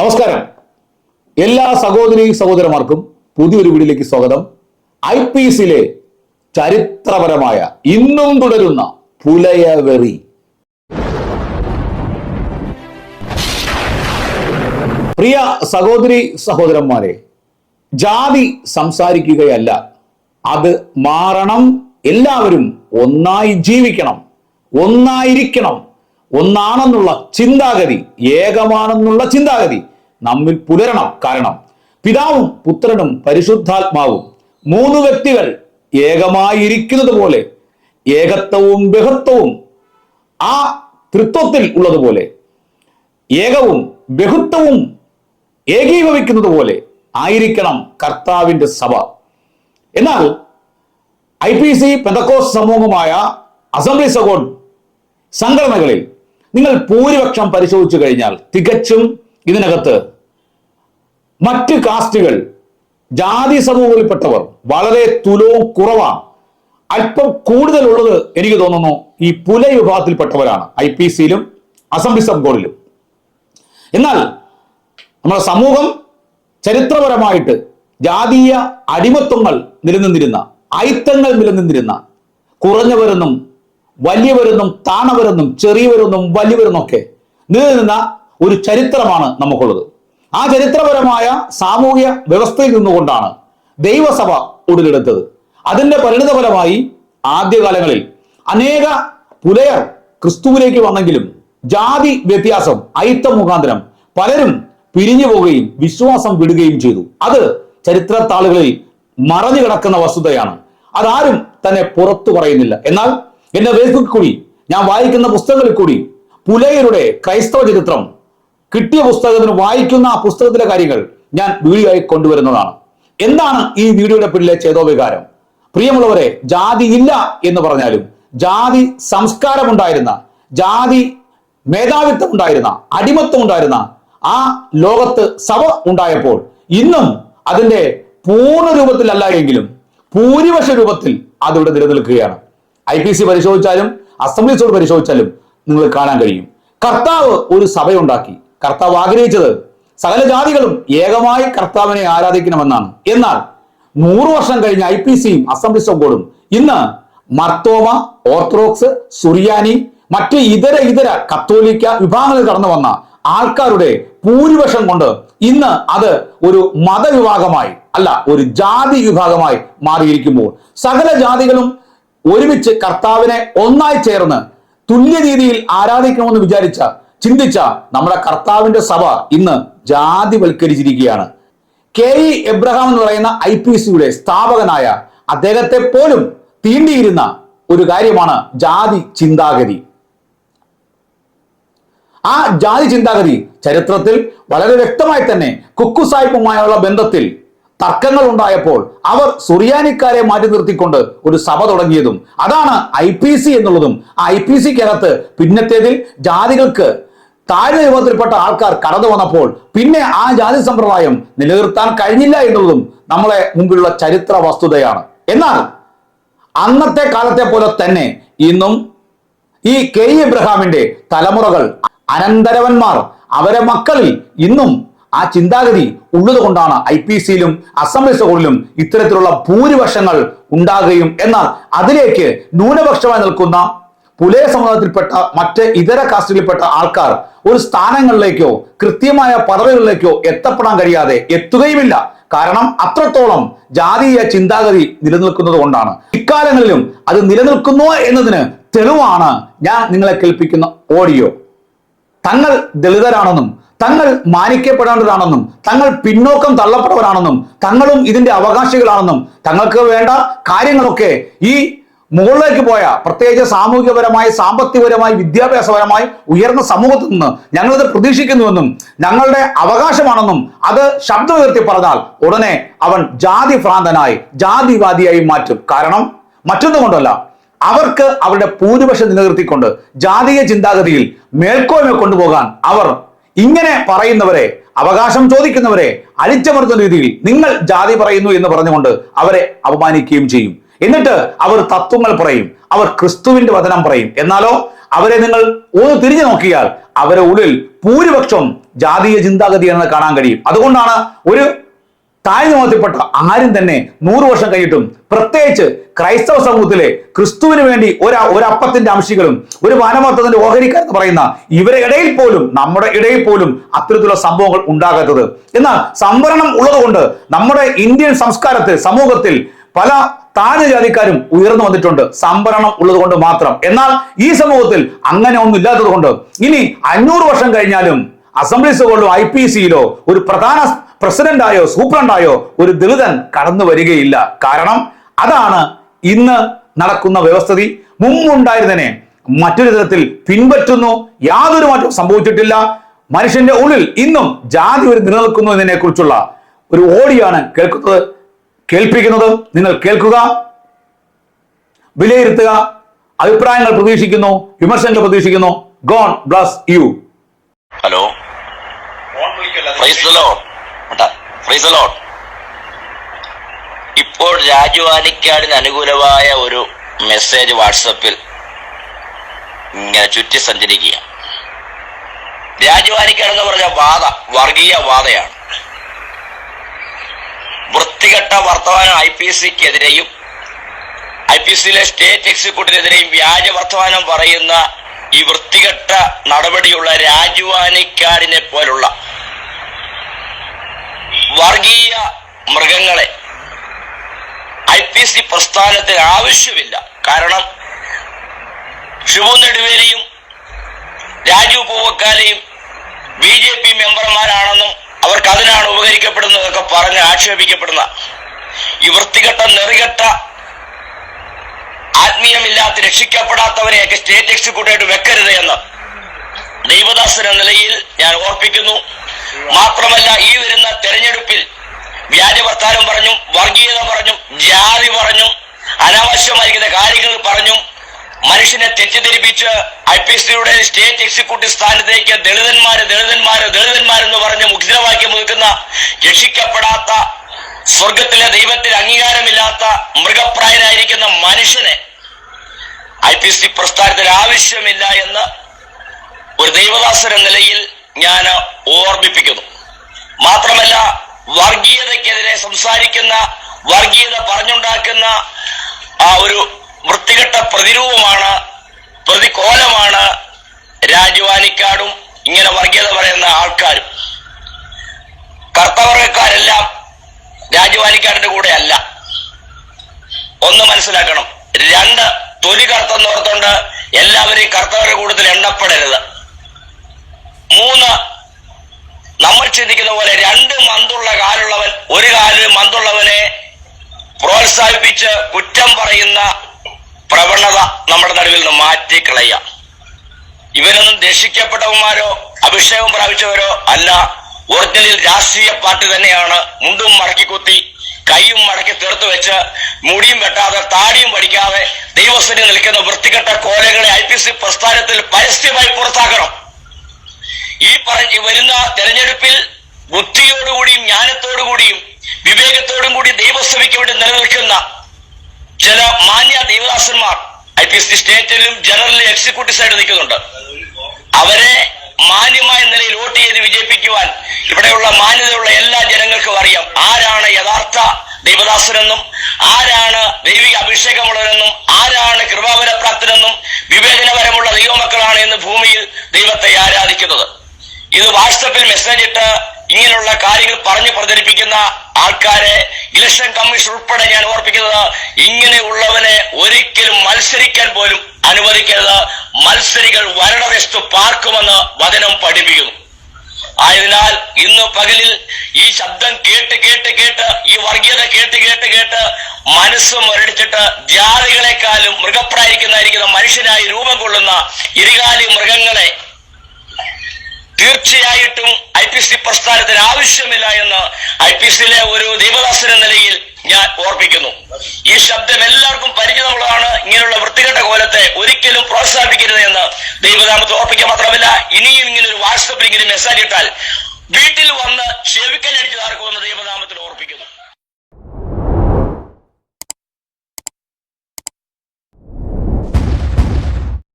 നമസ്കാരം. എല്ലാ സഹോദരി സഹോദരന്മാർക്കും പുതിയൊരു വീടിലേക്ക് സ്വാഗതം. ഐ പി എസിലെ ചരിത്രപരമായ ഇന്നും തുടരുന്ന പുലയവെറി. പ്രിയ സഹോദരി സഹോദരന്മാരെ ജാതി സംസാരിക്കുകയല്ല. അത് മാറണം. എല്ലാവരും ഒന്നായി ജീവിക്കണം. ഒന്നായിരിക്കണം. ഒന്നാണെന്നുള്ള ചിന്താഗതി ഏകമാണെന്നുള്ള ചിന്താഗതി. നമ്മിൽ പുലരണം കാരണം പിതാവും പുത്രനും പരിശുദ്ധാത്മാവും. മൂന്ന് വ്യക്തികൾ ഏകമായിരിക്കുന്നത് പോലെ ഏകത്വവും ബഹുത്വവും ആ തൃത്വത്തിൽ ഉള്ളതുപോലെ ഏകവും ബഹുത്വവും ഏകീഭവിക്കുന്നത് പോലെ ആയിരിക്കണം കർത്താവിന്റെ സഭ. എന്നാൽ ഐ പി സി പെന്തക്കോസ് സമൂഹമായ അസംബ്ലി സഗോൺ സംഘടനകളിൽ നിങ്ങൾ ഭൂരിപക്ഷം പരിശോധിച്ചു കഴിഞ്ഞാൽ തികച്ചും ഇതിനകത്ത് മറ്റ് കാസ്റ്റുകൾ ജാതി സമൂഹത്തിൽപ്പെട്ടവർ വളരെ തുലവും കുറവാണ്. അല്പം കൂടുതലുള്ളത് എനിക്ക് തോന്നുന്നു ഈ പുല വിഭാഗത്തിൽപ്പെട്ടവരാണ്. ഐ പി സിയിലും അസംബ്ലി സബ് ബോർഡിലും. എന്നാൽ നമ്മുടെ സമൂഹം ചരിത്രപരമായിട്ട് ജാതീയ അടിമത്വങ്ങൾ നിലനിന്നിരുന്ന അയിത്തങ്ങൾ നിലനിന്നിരുന്ന കുറഞ്ഞവരെന്നും വലിയവരെന്നും താണവരെന്നും ചെറിയവരെന്നും വലിയവരെന്നൊക്കെ നിലനിന്ന ഒരു ചരിത്രമാണ് നമുക്കുള്ളത്. ആ ചരിത്രപരമായ സാമൂഹ്യ വ്യവസ്ഥയിൽ നിന്നുകൊണ്ടാണ് ദൈവസഭ ഉടലെടുത്തത്. അതിന്റെ പരിണിതഫലമായി ആദ്യകാലങ്ങളിൽ അനേക പുലയർ ക്രിസ്തുവിലേക്ക് വന്നെങ്കിലും ജാതി വ്യത്യാസം അയിത്തം മുഖാന്തരം പലരും പിരിഞ്ഞു പോവുകയും വിശ്വാസം വിടുകയും ചെയ്തു. അത് ചരിത്രത്താളുകളിൽ മറഞ്ഞു കിടക്കുന്ന വസ്തുതയാണ്. അതാരും തന്നെ പുറത്തു പറയുന്നില്ല. എന്നാൽ എന്റെ ഫേസ്ബുക്കിൽ കൂടി ഞാൻ വായിക്കുന്ന പുസ്തകങ്ങളിൽ കൂടി പുലയരുടെ ക്രൈസ്തവ ചരിത്രം കിട്ടിയ പുസ്തകത്തിന് വായിക്കുന്ന ആ പുസ്തകത്തിലെ കാര്യങ്ങൾ ഞാൻ വീഡിയോ ആയി കൊണ്ടുവരുന്നതാണ്. എന്താണ് ഈ വീഡിയോയുടെ പിന്നിലെ ചേതോവികാരം പ്രിയമുള്ളവരെ ജാതി ഇല്ല എന്ന് പറഞ്ഞാലും ജാതി സംസ്കാരമുണ്ടായിരുന്ന ജാതി മേധാവിത്വം ഉണ്ടായിരുന്ന അടിമത്വം ഉണ്ടായിരുന്ന ആ ലോകത്ത് സഭ ഉണ്ടായപ്പോൾ ഇന്നും അതിന്റെ പൂർണ രൂപത്തിലല്ല എങ്കിലും ഭൂരിപക്ഷ രൂപത്തിൽ അതിവിടെ നിലനിൽക്കുകയാണ്. ഐ പി സി പരിശോധിച്ചാലും അസംബ്ലീസോട് പരിശോധിച്ചാലും നിങ്ങൾ കാണാൻ കഴിയും. കർത്താവ് ഒരു സഭയുണ്ടാക്കി. കർത്താവ് ആഗ്രഹിച്ചത് സകല ജാതികളും ഏകമായി കർത്താവിനെ ആരാധിക്കണമെന്നാണ്. എന്നാൽ നൂറു വർഷം കഴിഞ്ഞ ഐ പി സിയും അസംബ്ലി ഗോഡും ഇന്ന് മർത്തോമ ഓർത്തഡോക്സ് സുറിയാനി മറ്റ് ഇതര ഇതര കത്തോലിക്ക വിഭാഗങ്ങളിൽ കടന്നു വന്ന ആൾക്കാരുടെ ഭൂരിപക്ഷം കൊണ്ട് ഇന്ന് അത് ഒരു മതവിഭാഗമായി അല്ല ഒരു ജാതി വിഭാഗമായി മാറിയിരിക്കുമ്പോൾ സകല ജാതികളും ഒരുമിച്ച് കർത്താവിനെ ഒന്നായി ചേർന്ന് തുല്യ രീതിയിൽ ആരാധിക്കണമെന്ന് വിചാരിച്ച ചിന്തിച്ച നമ്മുടെ കർത്താവിന്റെ സഭ ഇന്ന് ജാതിവൽക്കരിച്ചിരിക്കുകയാണ്. കെ ഇ എബ്രഹാം എന്ന് പറയുന്ന ഐ പി സിയുടെ സ്ഥാപകനായ അദ്ദേഹത്തെ പോലും തീണ്ടിയിരുന്ന ഒരു കാര്യമാണ് ജാതി ചിന്താഗതി. ആ ജാതി ചിന്താഗതി ചരിത്രത്തിൽ വളരെ വ്യക്തമായി തന്നെ കുക്കു സാഹിബുമായുള്ള ബന്ധത്തിൽ തർക്കങ്ങൾ ഉണ്ടായപ്പോൾ അവർ സുറിയാനിക്കാരെ മാറ്റി നിർത്തിക്കൊണ്ട് ഒരു സഭ തുടങ്ങിയതും അതാണ് ഐ പി സി എന്നുള്ളതും. ആ ഐ പി സിക്കകത്ത് പിന്നത്തേതിൽ ജാതികൾക്ക് താഴ്ന്ന വിഭവത്തിൽപ്പെട്ട ആൾക്കാർ കടന്നു വന്നപ്പോൾ പിന്നെ ആ ജാതി സമ്പ്രദായം നിലനിർത്താൻ കഴിഞ്ഞില്ല എന്നുള്ളതും നമ്മളെ മുമ്പിലുള്ള ചരിത്ര വസ്തുതയാണ്. എന്നാൽ അന്നത്തെ കാലത്തെ പോലെ തന്നെ ഇന്നും ഈ കെ ഇ എബ്രഹാമിന്റെ തലമുറകൾ അനന്തരവന്മാർ അവരെ മക്കളിൽ ഇന്നും ആ ചിന്താഗതി ഉള്ളതുകൊണ്ടാണ് ഐ പി സിയിലും അസംബ്ലി സ്കൂളിലും ഇത്തരത്തിലുള്ള ഭൂരിപക്ഷങ്ങൾ ഉണ്ടാകുകയും എന്നാൽ അതിലേക്ക് ന്യൂനപക്ഷമായി നിൽക്കുന്ന പുലയ സമുദായത്തിൽപ്പെട്ട മറ്റ് ഇതര കാസ്റ്റുകളിൽപ്പെട്ട ആൾക്കാർ ഒരു സ്ഥാനങ്ങളിലേക്കോ കൃത്യമായ പദവികളിലേക്കോ എത്തപ്പെടാൻ കഴിയാതെ എത്തുകയുമില്ല. കാരണം അത്രത്തോളം ജാതീയ ചിന്താഗതി നിലനിൽക്കുന്നത് കൊണ്ടാണ്. ഇക്കാലങ്ങളിലും അത് നിലനിൽക്കുന്നു എന്നതിന് തെളിവാണ് ഞാൻ നിങ്ങളെ കേൾപ്പിക്കുന്ന ഓഡിയോ. തങ്ങൾ ദളിതരാണെന്നും തങ്ങൾ മാനിക്കപ്പെടേണ്ടതാണെന്നും തങ്ങൾ പിന്നോക്കം തള്ളപ്പെട്ടവരാണെന്നും തങ്ങളും ഇതിന്റെ അവകാശികളാണെന്നും തങ്ങൾക്ക് വേണ്ട കാര്യങ്ങളൊക്കെ ഈ മുകളിലേക്ക് പോയ പ്രത്യേകിച്ച് സാമൂഹികപരമായി സാമ്പത്തികപരമായി വിദ്യാഭ്യാസപരമായി ഉയർന്ന സമൂഹത്തിൽ നിന്ന് ഞങ്ങളിത് പ്രതീക്ഷിക്കുന്നുവെന്നും ഞങ്ങളുടെ അവകാശമാണെന്നും അത് ശബ്ദം ഉയർത്തി പറഞ്ഞാൽ ഉടനെ അവൻ ജാതി ഭ്രാന്തനായി ജാതിവാദിയായി മാറ്റും. കാരണം മറ്റൊന്നും കൊണ്ടല്ല അവർക്ക് അവരുടെ ഭൂരിപക്ഷം നിലനിർത്തിക്കൊണ്ട് ജാതീയ ചിന്താഗതിയിൽ മേൽക്കോയ്മ കൊണ്ടുപോകാൻ അവർ ഇങ്ങനെ പറയുന്നവരെ അവകാശം ചോദിക്കുന്നവരെ അടിച്ചമർത്തുന്ന രീതിയിൽ നിങ്ങൾ ജാതി പറയുന്നു എന്ന് പറഞ്ഞുകൊണ്ട് അവരെ അപമാനിക്കുകയും ചെയ്യും. എന്നിട്ട് അവർ തത്വങ്ങൾ പറയും. അവർ ക്രിസ്തുവിന്റെ വചനം പറയും. എന്നാലോ അവരെ നിങ്ങൾ ഒന്ന് തിരിഞ്ഞു നോക്കിയാൽ അവരെ ഉള്ളിൽ ഭൂരിപക്ഷം ജാതീയ ചിന്താഗതിയാണെന്ന് കാണാൻ കഴിയും. അതുകൊണ്ടാണ് ഒരു താഴ്ന്നു മതത്തിൽപ്പെട്ട ആരും തന്നെ നൂറ് വർഷം കഴിഞ്ഞിട്ടും പ്രത്യേകിച്ച് ക്രൈസ്തവ സമൂഹത്തിലെ ക്രിസ്തുവിന് വേണ്ടി ഒരു ഒരപ്പത്തിന്റെ അംശികളും ഒരു വാനമത്തത്തിന്റെ ഓഹരിക്കാരെന്ന് പറയുന്ന ഇവരെ ഇടയിൽ പോലും നമ്മുടെ ഇടയിൽ പോലും അത്തരത്തിലുള്ള സംഭവങ്ങൾ ഉണ്ടാകാത്തത്. എന്നാൽ സംവരണം ഉള്ളതുകൊണ്ട് നമ്മുടെ ഇന്ത്യൻ സംസ്കാരത്തിൽ സമൂഹത്തിൽ പല താഴ്ന്ന ജാതിക്കാരും ഉയർന്നു വന്നിട്ടുണ്ട്. സംഭരണം ഉള്ളത് കൊണ്ട് മാത്രം. എന്നാൽ ഈ സമൂഹത്തിൽ അങ്ങനെ ഒന്നും ഇല്ലാത്തത് കൊണ്ട് ഇനി അഞ്ഞൂറ് വർഷം കഴിഞ്ഞാലും അസംബ്ലീസുകളിലോ ഐ പി സിയിലോ ഒരു പ്രധാന പ്രസിഡന്റായോ സൂപ്രണ്ടായോ ഒരു ദളിതൻ കടന്നു വരികയില്ല. കാരണം അതാണ് ഇന്ന് നടക്കുന്ന വ്യവസ്ഥിതി. മുമ്പുണ്ടായിരുന്നതിനെ മറ്റൊരു തരത്തിൽ പിൻപറ്റുന്നു. യാതൊരു മാറ്റവും സംഭവിച്ചിട്ടില്ല. മനുഷ്യന്റെ ഉള്ളിൽ ഇന്നും ജാതി ഒരു നിലനിൽക്കുന്നു എന്നതിനെ കുറിച്ചുള്ള ഒരു ഓടിയാണ് കേൾക്കുന്നത്. കേൾപ്പിക്കുന്നത് നിങ്ങൾ കേൾക്കുക വിലയിരുത്തുക അഭിപ്രായങ്ങൾ പ്രതീക്ഷിക്കുന്നു വിമർശനങ്ങൾ പ്രതീക്ഷിക്കുന്നു. God bless you. ഹലോ. ഇപ്പോൾ രാജുവാനിക്കാടിന് അനുകൂലമായ ഒരു മെസ്സേജ് വാട്സപ്പിൽ ഇങ്ങനെ ചുറ്റി സഞ്ചരിക്കുക രാജുവാനിക്കാട് എന്ന് പറഞ്ഞ വാദ വർഗീയ വാദയാണ്. വൃത്തികെട്ട വർത്തമാനം ഐ പി എസ് സിക്കെതിരെയും ഐ പി സിയിലെ സ്റ്റേറ്റ് എക്സിക്യൂട്ടീവിനെതിരെയും വ്യാജ വർത്തമാനം പറയുന്ന ഈ വൃത്തികെട്ട നടപടിയുള്ള രാജുവാനിക്കാടിനെ പോലുള്ള വർഗീയ മൃഗങ്ങളെ ഐ പി സി പ്രസ്ഥാനത്തിന് ആവശ്യമില്ല. കാരണം ഷിബു നെടുവേലിയും രാജു പൂവക്കാലയും ബി ജെ പി മെമ്പർമാരാണെന്നും അവർക്ക് അതിനാണ് ഉപകരിക്കപ്പെടുന്നതൊക്കെ പറഞ്ഞ് ആക്ഷേപിക്കപ്പെടുന്ന ഈ വൃത്തികെട്ട നെറികെട്ട ആത്മീയമില്ലാത്ത രക്ഷിക്കപ്പെടാത്തവരെയൊക്കെ സ്റ്റേറ്റ് എക്സിക്യൂട്ടീവ് വെക്കരുത് എന്ന് ദൈവദാസൻ എന്ന നിലയിൽ ഞാൻ ഓർപ്പിക്കുന്നു. മാത്രമല്ല ഈ വരുന്ന തെരഞ്ഞെടുപ്പിൽ വ്യാജവർത്താനം പറഞ്ഞു വർഗീയത പറഞ്ഞു ജാതി പറഞ്ഞു അനാവശ്യമായിരിക്കുന്ന കാര്യങ്ങൾ മനുഷ്യനെ തെറ്റിദ്ധരിപ്പിച്ച് ഐ പി സിയുടെ സ്റ്റേറ്റ് എക്സിക്യൂട്ടീവ് സ്ഥാനത്തേക്ക് ദളിതന്മാര് ദളിതന്മാര് ദളിതന്മാരെന്ന് പറഞ്ഞ് മുഖ്യവാക്യം മുതിക്കുന്ന രക്ഷിക്കപ്പെടാത്ത സ്വർഗത്തിലെ ദൈവത്തിൽ അംഗീകാരമില്ലാത്ത മൃഗപ്രായനായിരിക്കുന്ന മനുഷ്യനെ ഐ പി സി പ്രസ്ഥാനത്തിന് ആവശ്യമില്ല എന്ന് ഒരു ദൈവദാസൻ എന്ന നിലയിൽ ഞാൻ ഓർമ്മിപ്പിക്കുന്നു. മാത്രമല്ല വർഗീയതക്കെതിരെ സംസാരിക്കുന്ന വർഗീയത പറഞ്ഞുണ്ടാക്കുന്ന ആ ഒരു വൃത്തികെട്ട പ്രതിരൂപമാണ് പ്രതികോലമാണ് രാജവാനിക്കാടും ഇങ്ങനെ വർഗീയത പറയുന്ന ആൾക്കാരും. കർത്തവർഗക്കാരെല്ലാം രാജവാനിക്കാടിന്റെ കൂടെ അല്ല ഒന്ന് മനസ്സിലാക്കണം രണ്ട് തൊലി കറുത്തെന്നോർത്തോണ്ട് എല്ലാവരെയും കർത്തവരുടെ കൂട്ടത്തിൽ എണ്ണപ്പെടരുത്. മൂന്ന് നമ്മൾ ചിന്തിക്കുന്ന പോലെ രണ്ട് മന്തുള്ള കാലുള്ളവൻ ഒരു കാലിൽ മന്തുള്ളവനെ പ്രോത്സാഹിപ്പിച്ച് കുറ്റം പറയുന്ന പ്രവണത നമ്മുടെ നടുവിൽ നിന്ന് മാറ്റിക്കളയുക. ഇവരൊന്നും രക്ഷിക്കപ്പെട്ടവന്മാരോ അഭിഷേകം പ്രാപിച്ചവരോ അല്ല. ഒറിജിനൽ രാഷ്ട്രീയ പാർട്ടി തന്നെയാണ് മുണ്ടും മടക്കിക്കുത്തി കൈയും മടക്കി തീർത്ത് വെച്ച് മുടിയും വെട്ടാതെ താടിയും പഠിക്കാതെ ദൈവസ്ഥിതി നിൽക്കുന്ന വൃത്തികെട്ട കോലകളെ ഐ പി സി പ്രസ്ഥാനത്തിൽ പരസ്യമായി പുറത്താക്കണം. ഈ പറഞ്ഞ് വരുന്ന തെരഞ്ഞെടുപ്പിൽ ബുദ്ധിയോടുകൂടിയും ജ്ഞാനത്തോടുകൂടിയും വിവേകത്തോടും കൂടി ദൈവസ്ഥിതിക്ക് വേണ്ടി നിലനിൽക്കുന്ന ചില മാന്യ ദേവദാസന്മാർ ഐ പി എസ് സ്റ്റേറ്റിലും ജനറലിലും എക്സിക്യൂട്ടീവ് സൈഡ് നിൽക്കുന്നുണ്ട്. അവരെ മാന്യമായ നിലയിൽ വോട്ട് ചെയ്ത് വിജയിപ്പിക്കുവാൻ ഇവിടെയുള്ള മാന്യതയുള്ള എല്ലാ ജനങ്ങൾക്കും അറിയാം ആരാണ് യഥാർത്ഥ ദൈവദാസനെന്നും ആരാണ് ദൈവിക അഭിഷേകമുള്ളവരെന്നും ആരാണ് കൃപാവരപ്രാപ്തനെന്നും വിവേചനപരമുള്ള ദൈവമക്കളാണ് എന്ന് ഭൂമിയിൽ ദൈവത്തെ ആരാധിക്കുന്നത്. ഇത് വാട്സപ്പിൽ മെസ്സേജ് ഇട്ട് ഇങ്ങനെയുള്ള കാര്യങ്ങൾ പറഞ്ഞു പ്രചരിപ്പിക്കുന്ന ആൾക്കാരെ ഇലക്ഷൻ കമ്മീഷൻ ഉൾപ്പെടെ ഞാൻ ഓർപ്പിക്കുന്നത് ഇങ്ങനെയുള്ളവനെ ഒരിക്കലും മത്സരിക്കാൻ പോലും അനുവദിക്കരുത്. മത്സരികൾ വരണദേശത്ത് പാർക്കുമെന്ന് വചനം പഠിപ്പിക്കുന്നു. ആയതിനാൽ ഇന്ന് പകലിൽ ഈ ശബ്ദം കേട്ട് കേട്ട് കേട്ട് ഈ വർഗീയത കേട്ട് കേട്ട് കേട്ട് മനസ്സ് മുരടിച്ചിട്ട് ജാതികളെക്കാളും മൃഗപ്രായിരിക്കുന്നതായിരിക്കുന്ന മനുഷ്യനായി രൂപം കൊള്ളുന്ന ഇരുകാലി മൃഗങ്ങളെ തീർച്ചയായിട്ടും ഐ പി സി പ്രസ്ഥാനത്തിന് ആവശ്യമില്ല എന്ന് ഐ പി സിയിലെ ഒരു ദീപദാസൻ എന്ന നിലയിൽ ഞാൻ ഓർപ്പിക്കുന്നു. ഈ ശബ്ദം എല്ലാവർക്കും പരിചിതമുള്ളതാണ്. ഇങ്ങനെയുള്ള വൃത്തികെട്ട കോലത്തെ ഒരിക്കലും പ്രോത്സാഹിപ്പിക്കരുത് എന്ന് ദൈവനാമത്തെ ഓർപ്പിക്കുക മാത്രമല്ല ഇനിയും ഇങ്ങനെ ഒരു വാട്സപ്പിൽ ഇങ്ങനെ മെസ്സേജ് ഇട്ടാൽ വീട്ടിൽ വന്ന് ചെവിക്കലടിച്ചു താർക്കുമെന്ന് ദൈവനാമത്തിൽ ഓർപ്പിക്കുന്നു.